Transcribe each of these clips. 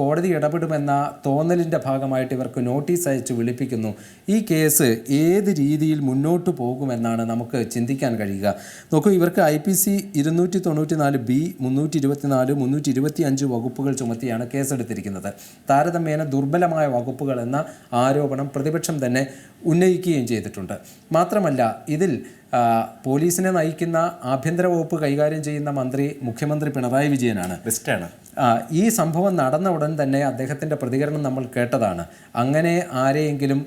കോടതി ഇടപെടുമെന്ന തോന്നലിന്റെ ഭാഗമായിട്ട് ഇവർക്ക് നോട്ടീസ് അയച്ച് വിളിപ്പിക്കുന്നു. ഈ കേസ് ഏത് രീതിയിൽ മുന്നോട്ട് പോകുമെന്നാണ് നമുക്ക് ചിന്തിക്കാൻ കഴിയുക. നോക്കൂ ഇവർക്ക് ഐ പി സി ഇരുന്നൂറ്റി തൊണ്ണൂറ്റി നാല് ബി മുന്നൂറ്റി ഇരുപത്തിനാല് മുന്നൂറ്റി ഇരുപത്തി അഞ്ച് വകുപ്പുകൾ ചുമത്തിയാണ് കേസെടുത്തിരിക്കുന്നത്. താരതമ്യേന ദുർബലമായ വകുപ്പുകൾ എന്ന ആരോപണം പ്രതിപക്ഷം തന്നെ ഉന്നയിക്കുകയും ചെയ്തിട്ടുണ്ട്. മാത്രമല്ല ഇതിൽ പോലീസിനെ നയിക്കുന്ന ആഭ്യന്തര വകുപ്പ് കൈകാര്യം ചെയ്യുന്ന മന്ത്രി മുഖ്യമന്ത്രി പിണറായി വിജയനാണ്. ബെസ്റ്റാണ് ഈ സംഭവം നടന്ന ഉടൻ തന്നെ അദ്ദേഹത്തിന്റെ പ്രതികരണം നമ്മൾ കേട്ടതാണ്. അങ്ങനെ ആരെയെങ്കിലും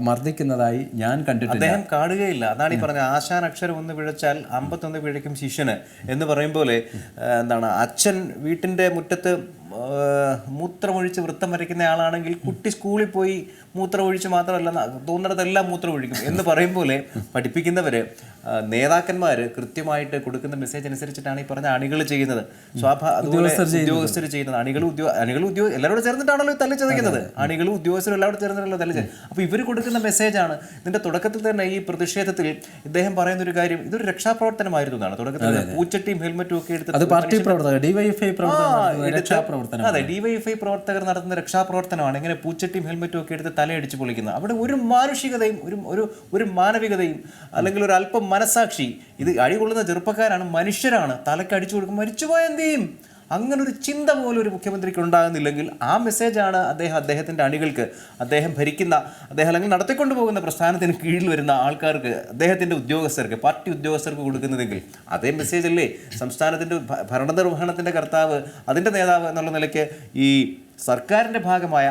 മർദ്ദിക്കുന്നതായി ഞാൻ കണ്ടിട്ടില്ല. അദ്ദേഹം കാണുകയില്ല. അതാണ് ഈ പറഞ്ഞ ആശാൻ അക്ഷരം ഒന്ന് പിഴച്ചാൽ അമ്പത്തൊന്ന് പിഴയ്ക്കും ശിഷ്യന് എന്ന് പറയും പോലെ എന്താണ് അച്ഛൻ വീട്ടിന്റെ മുറ്റത്ത് മൂത്രമൊഴിച്ച് വൃത്തം വരയ്ക്കുന്ന ആളാണെങ്കിൽ കുട്ടി സ്കൂളിൽ പോയി മൂത്രമൊഴിച്ച് മാത്രമല്ല തോന്നിടത്തെല്ലാം മൂത്രമൊഴിക്കും എന്ന് പറയും പോലെ പഠിപ്പിക്കുന്നവര് നേതാക്കന്മാർ കൃത്യമായിട്ട് കൊടുക്കുന്ന മെസ്സേജ് അനുസരിച്ചിട്ടാണ് ഈ പറഞ്ഞ അണികൾ ചെയ്യുന്നത്. സ്വാഭാ അതുപോലെ ഉദ്യോഗസ്ഥർ ചെയ്യുന്നത്. അണികൾ ഉദ്യോഗ അണികൾ ഉദ്യോഗ എല്ലാവരും ചേർന്നിട്ടാണല്ലോ തല്ലി ചതയ്ക്കുന്നത് അണികളും ഉദ്യോഗസ്ഥരും എല്ലാവരും ചേർന്നിട്ടല്ലോ തല്ലി ചതയ്ക്കുന്നത് അപ്പോൾ ഇവർ കൊടുക്കുന്ന മെസ്സേജാണ് ഇതിന്റെ തുടക്കത്തിൽ തന്നെ ഈ പ്രതിഷേധത്തിൽ ഇദ്ദേഹം പറയുന്ന ഒരു കാര്യം ഇതൊരു രക്ഷാപ്രവർത്തനമായിരുന്നു എന്നാണ്. തുടക്കത്തിൽ പൂച്ചട്ടിയും ഹെൽമറ്റും ഒക്കെ എടുത്ത് അത് പാർട്ടി പ്രവർത്തകർ ഡിവൈഎഫ്ഐ പ്രവർത്തകർ എടുത്ത് രക്ഷാപ്രവർത്തനം അതെ ഡിവൈഎഫ്ഐ പ്രവർത്തകർ നടത്തുന്ന രക്ഷാപ്രവർത്തനമാണ്. ഇങ്ങനെ പൂച്ചട്ടിയും ഹെൽമെറ്റും ഒക്കെ എടുത്ത് തലയടിച്ച് പൊളിക്കുന്നത് അവിടെ ഒരു മാനുഷികതയും ഒരു ഒരു ഒരു മാനവികതയും അല്ലെങ്കിൽ ഒരു അല്പം മനസാക്ഷി ഇത് അടികൊള്ളുന്ന ചെറുപ്പക്കാരാണ് മനുഷ്യരാണ് തലക്ക് അടിച്ചു കൊടുക്കും മരിച്ചുപോയ എന്ത് ചെയ്യും? അങ്ങനെ ഒരു ചിന്ത പോലും ഒരു മുഖ്യമന്ത്രിക്ക് ഉണ്ടാകുന്നില്ലെങ്കിൽ ആ മെസ്സേജാണ് അദ്ദേഹം അദ്ദേഹത്തിന്റെ അണികൾക്ക് അദ്ദേഹം ഭരിക്കുന്ന അദ്ദേഹം അല്ലെങ്കിൽ നടത്തിക്കൊണ്ടു പോകുന്ന പ്രസ്ഥാനത്തിന് കീഴിൽ വരുന്ന ആൾക്കാർക്ക് അദ്ദേഹത്തിന്റെ ഉദ്യോഗസ്ഥർക്ക് പാർട്ടി ഉദ്യോഗസ്ഥർക്ക് കൊടുക്കുന്നതെങ്കിൽ അതേ മെസ്സേജ് അല്ലേ? സംസ്ഥാനത്തിന്റെ ഭരണനിർവഹണത്തിന്റെ കർത്താവ് അതിന്റെ നേതാവ് എന്നുള്ള നിലയ്ക്ക് ഈ സർക്കാരിന്റെ ഭാഗമായ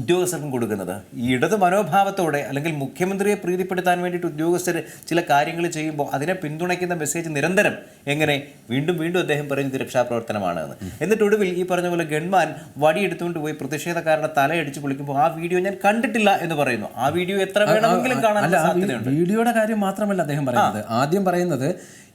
ഉദ്യോഗസ്ഥർക്കും കൊടുക്കുന്നത്. ഈ ഇടത് മനോഭാവത്തോടെ അല്ലെങ്കിൽ മുഖ്യമന്ത്രിയെ പ്രീതിപ്പെടുത്താൻ വേണ്ടിയിട്ട് ഉദ്യോഗസ്ഥർ ചില കാര്യങ്ങൾ ചെയ്യുമ്പോൾ അതിനെ പിന്തുണയ്ക്കുന്ന മെസ്സേജ് നിരന്തരം എങ്ങനെ വീണ്ടും വീണ്ടും അദ്ദേഹം പറയുന്നത് രക്ഷാപ്രവർത്തനമാണ് എന്ന് എന്നിട്ട് ഒടുവിൽ ഈ പറഞ്ഞ പോലെ ഗൺമാൻ വടിയെടുത്തുകൊണ്ട് പോയി പ്രതിഷേധക്കാരുടെ തലയടിച്ച് പൊളിക്കുമ്പോൾ ആ വീഡിയോ ഞാൻ കണ്ടിട്ടില്ല എന്ന് പറയുന്നു. ആ വീഡിയോ എത്ര വേണമെങ്കിലും കാണാൻ സാധ്യതയുണ്ട്. വീഡിയോയുടെ കാര്യം മാത്രമല്ല അദ്ദേഹം പറയുന്നത്. ആദ്യം പറയുന്നത്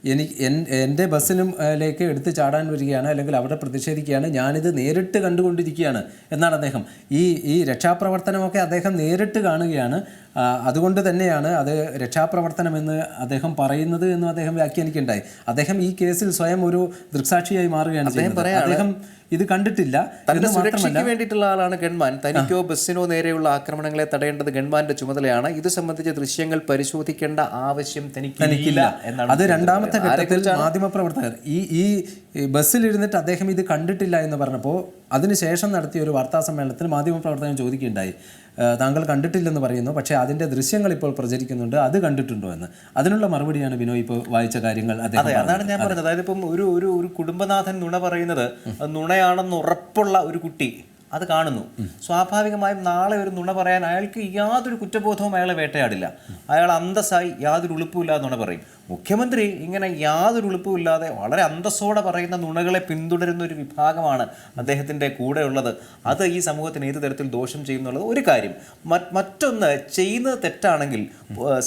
എനിക്ക് എൻ- എന്റെ ബസ്സിനും ഏ, ലേക്ക് എടുത്ത് ചാടാൻ വരികയാണ് അല്ലെങ്കിൽ അവിടെ പ്രതിഷേധിക്കുകയാണ്. ഞാനിത് നേരിട്ട് കണ്ടുകൊണ്ടിരിക്കുകയാണ് എന്നാണ് അദ്ദേഹം. ഈ ഈ രക്ഷാപ്രവർത്തനമൊക്കെ അദ്ദേഹം നേരിട്ട് കാണുകയാണ്. അതുകൊണ്ട് തന്നെയാണ് അത് രക്ഷാപ്രവർത്തനമെന്ന് അദ്ദേഹം പറയുന്നത് എന്നും അദ്ദേഹം വ്യാഖ്യാനിക്കുകയുണ്ടായി. അദ്ദേഹം ഈ കേസിൽ സ്വയം ഒരു ദൃക്സാക്ഷിയായി മാറുകയാണ് ചെയ്യുന്നത്. അദ്ദേഹം ഇത് കണ്ടിട്ടില്ല. സുരക്ഷയ്ക്ക് വേണ്ടിയിട്ടുള്ള ആളാണ് ഗൺമാൻ. തനിക്കോ ബസ്സിനോ നേരെയുള്ള ആക്രമണങ്ങളെ തടയേണ്ടത് ഗൺമാന്റെ ചുമതലയാണ്. ഇത് സംബന്ധിച്ച ദൃശ്യങ്ങൾ പരിശോധിക്കേണ്ട ആവശ്യം തനിക്കില്ല എന്നാണ് അത് രണ്ടാമത്തെ ഘട്ടത്തിൽ മാധ്യമപ്രവർത്തകർ ഈ ഈ ബസ്സിലിരുന്നിട്ട് അദ്ദേഹം ഇത് കണ്ടിട്ടില്ല എന്ന് പറഞ്ഞപ്പോൾ അതിനുശേഷം നടത്തിയ ഒരു വാർത്താ സമ്മേളനത്തിൽ മാധ്യമപ്രവർത്തകൻ ചോദിക്കുകയുണ്ടായി. "ആ, താങ്കൾ കണ്ടിട്ടില്ലെന്ന് പറയുന്നു. പക്ഷേ അതിന്റെ ദൃശ്യങ്ങൾ ഇപ്പോൾ പ്രചരിക്കുന്നുണ്ട്. അത് കണ്ടിട്ടുണ്ടോ എന്ന്. അതിനുള്ള മറുപടിയാണ് ബിനോയ് ഇപ്പോൾ വായിച്ച കാര്യങ്ങൾ അതെ അതാണ് ഞാൻ പറഞ്ഞത്. അതായത് ഇപ്പം ഒരു ഒരു ഒരു കുടുംബനാഥൻ നുണ പറയുന്നത് നുണയാണെന്ന് ഉറപ്പുള്ള ഒരു കുട്ടി അത് കാണുന്നു. സ്വാഭാവികമായും നാളെ ഒരു നുണ പറയാൻ അയാൾക്ക് യാതൊരു കുറ്റബോധവും അയാളെ വേട്ടയാടില്ല. അയാൾ അന്തസ്സായി യാതൊരു ഉളുപ്പുമില്ലാതെ നുണ പറയും. മുഖ്യമന്ത്രി ഇങ്ങനെ യാതൊരു ഉളുപ്പുമില്ലാതെ വളരെ അന്തസ്സോടെ പറയുന്ന നുണകളെ പിന്തുടരുന്ന ഒരു വിഭാഗമാണ് അദ്ദേഹത്തിന്റെ കൂടെയുള്ളത്. അത് ഈ സമൂഹത്തിന് ഏത് തരത്തിൽ ദോഷം ചെയ്യുന്നുള്ളത് ഒരു കാര്യം. മറ്റൊന്ന് ചെയ്യുന്നത് തെറ്റാണെങ്കിൽ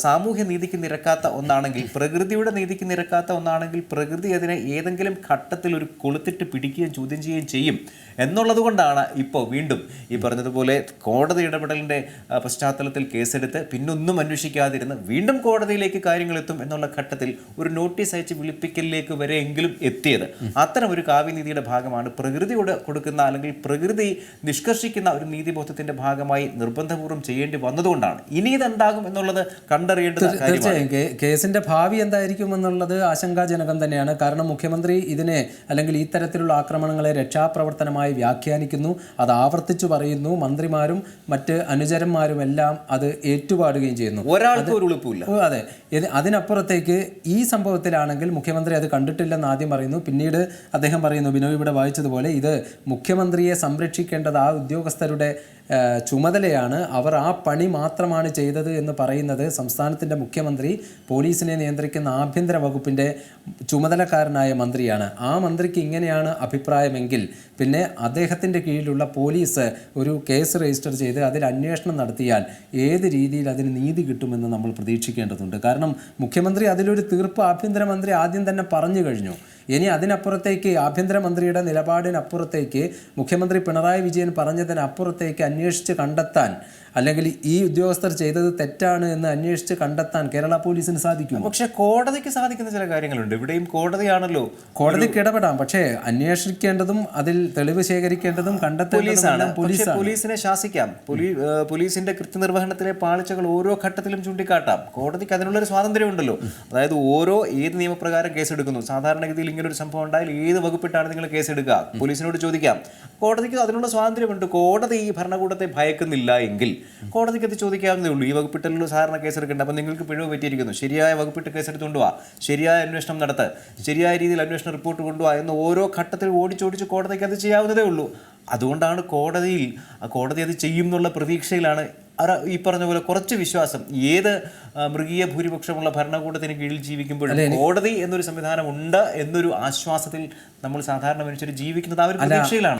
സാമൂഹ്യ നീതിക്ക് നിരക്കാത്ത ഒന്നാണെങ്കിൽ പ്രകൃതിയുടെ നീതിക്ക് നിരക്കാത്ത ഒന്നാണെങ്കിൽ പ്രകൃതി അതിനെ ഏതെങ്കിലും ഘട്ടത്തിൽ ഒരു കൊളുത്തിട്ട് പിടിക്കുകയും ചോദ്യം ചെയ്യുകയും ചെയ്യും. എന്നുള്ളത് കൊണ്ടാണ് ഇപ്പോൾ വീണ്ടും ഈ പറഞ്ഞതുപോലെ കോടതി ഇടപെടലിന്റെ പശ്ചാത്തലത്തിൽ കേസെടുത്ത് പിന്നൊന്നും അന്വേഷിക്കാതിരുന്ന് വീണ്ടും കോടതിയിലേക്ക് കാര്യങ്ങൾ എത്തും എന്നുള്ള ഘട്ടത്തിൽ ഒരു നോട്ടീസ് അയച്ച് വിളിപ്പിക്കലിലേക്ക് വരെയെങ്കിലും എത്തിയത്. അത്തരം ഒരു കാവ്യനീതിയുടെ ഭാഗമാണ് പ്രകൃതിയോട് കൊടുക്കുന്ന അല്ലെങ്കിൽ പ്രകൃതി നിഷ്കർഷിക്കുന്ന ഒരു നീതിബോധത്തിന്റെ ഭാഗമായി നിർബന്ധപൂർവം ചെയ്യേണ്ടി വന്നതുകൊണ്ടാണ്. ഇനി ഇതെന്താകും എന്നുള്ളത് കണ്ടറിയേണ്ടത് തീർച്ചയായും. കേസിന്റെ ഭാവി എന്തായിരിക്കും എന്നുള്ളത് ആശങ്കാജനകം തന്നെയാണ്. കാരണം മുഖ്യമന്ത്രി ഇതിനെ അല്ലെങ്കിൽ ഇത്തരത്തിലുള്ള തരത്തിലുള്ള ആക്രമണങ്ങളെ രക്ഷാപ്രവർത്തനമായി വ്യാഖ്യാനിക്കുന്നു. അത് ആവർത്തിച്ചു പറയുന്നു. മന്ത്രിമാരും മറ്റ് അനുചരന്മാരും എല്ലാം അത് ഏറ്റുപാടുകയും ചെയ്യുന്നു. ഒരാൾക്ക് ഒരു ഉളുപ്പില്ല അതെ. ഇത് ഈ സംഭവത്തിലാണെങ്കിൽ മുഖ്യമന്ത്രി അത് കണ്ടിട്ടില്ലെന്ന് ആദ്യം പറയുന്നു. പിന്നീട് അദ്ദേഹം പറയുന്നു ബിനോയ് ഇവിടെ വായിച്ചതുപോലെ ഇത് മുഖ്യമന്ത്രിയെ സംരക്ഷിക്കേണ്ടത് ആ ഉദ്യോഗസ്ഥരുടെ ചുമതലയാണ്. അവർ ആ പണി മാത്രമാണ് ചെയ്തത് എന്ന് പറയുന്നത് സംസ്ഥാനത്തിന്റെ മുഖ്യമന്ത്രി പോലീസിനെ നിയന്ത്രിക്കുന്ന ആഭ്യന്തര വകുപ്പിന്റെ ചുമതലക്കാരനായ മന്ത്രിയാണ്. ആ മന്ത്രിക്ക് ഇങ്ങനെയാണ് അഭിപ്രായമെങ്കിൽ പിന്നെ അദ്ദേഹത്തിന്റെ കീഴിലുള്ള പോലീസ് ഒരു കേസ് രജിസ്റ്റർ ചെയ്ത് അതിൽ അന്വേഷണം നടത്തിയാൽ ഏത് രീതിയിൽ അതിന് നീതി കിട്ടുമെന്ന് നമ്മൾ പ്രതീക്ഷിക്കേണ്ടതുണ്ട്. കാരണം മുഖ്യമന്ത്രി അതിലൊരു തീർപ്പ് ആഭ്യന്തരമന്ത്രി ആദ്യം തന്നെ പറഞ്ഞു കഴിഞ്ഞു. ഇനി അതിനപ്പുറത്തേക്ക് ആഭ്യന്തരമന്ത്രിയുടെ നിലപാടിനപ്പുറത്തേക്ക് മുഖ്യമന്ത്രി പിണറായി വിജയൻ പറഞ്ഞതിനപ്പുറത്തേക്ക് അന്വേഷിച്ച് കണ്ടെത്താൻ അല്ലെങ്കിൽ ഈ ഉദ്യോഗസ്ഥർ ചെയ്തത് തെറ്റാണ് എന്ന് അന്വേഷിച്ച് കണ്ടെത്താൻ കേരള പോലീസിന് സാധിക്കും പക്ഷേ കോടതിക്ക് സാധിക്കുന്ന ചില കാര്യങ്ങളുണ്ട്. ഇവിടെയും കോടതിയാണല്ലോ. കോടതിക്ക് ഇടപെടാം പക്ഷേ അന്വേഷിക്കേണ്ടതും അതിൽ തെളിവ് ശേഖരിക്കേണ്ടതും കണ്ടെത്തേണ്ടതും പോലീസാണ്. പോലീസിനെ ശാസിക്കാം. പോലീ പോലീസിന്റെ കൃത്യനിർവഹണത്തിലെ പാളിച്ചകൾ ഓരോ ഘട്ടത്തിലും ചൂണ്ടിക്കാട്ടാം. കോടതിക്ക് അതിനുള്ളൊരു സ്വാതന്ത്ര്യമുണ്ടല്ലോ. അതായത് ഓരോ ഏത് നിയമപ്രകാരം കേസെടുക്കുന്നു. സാധാരണഗതിയിൽ ഇങ്ങനെ ഒരു സംഭവം ഉണ്ടായാൽ ഏത് വകുപ്പിട്ടാണ് നിങ്ങൾ കേസെടുക്കുക? പോലീസിനോട് ചോദിക്കാം. കോടതിക്ക് അതിനുള്ള സ്വാതന്ത്ര്യമുണ്ട്. കോടതി ഈ ഭരണകൂടത്തെ ഭയക്കുന്നില്ല എങ്കിൽ കോടതിക്ക് അത് ചോദിക്കാവുന്നേ ഉള്ളൂ. ഈ വകുപ്പിട്ടലിൽ സാധാരണ കേസെടുക്കേണ്ട. അപ്പം നിങ്ങൾക്ക് പിഴവ് പറ്റിയിരിക്കുന്നു. ശരിയായ വകുപ്പിട്ട് കേസെടുത്തുകൊണ്ട് വാ. ശരിയായ അന്വേഷണം നടത്ത. ശരിയായ രീതിയിൽ അന്വേഷണ റിപ്പോർട്ട് കൊണ്ടുപോവാ എന്ന് ഓരോ ഘട്ടത്തിൽ ഓടിച്ചോടിച്ച് കോടതിക്ക് അത് ചെയ്യാവുന്നതേ ഉള്ളൂ. അതുകൊണ്ടാണ് കോടതിയിൽ കോടതി അത് ചെയ്യും എന്നുള്ള പ്രതീക്ഷയിലാണ് ഈ പറഞ്ഞ പോലെ കുറച്ച് വിശ്വാസം. ഏത് മൃഗീയ ഭൂരിപക്ഷമുള്ള ഭരണകൂടത്തിന് കീഴിൽ ജീവിക്കുമ്പോഴും കോടതി എന്നൊരു സംവിധാനം ഉണ്ട് എന്നൊരു ആശ്വാസത്തിൽ നമ്മൾ സാധാരണ മനുഷ്യർ ജീവിക്കുന്നത് ആ ഒരു പ്രതീക്ഷയിലാണ്.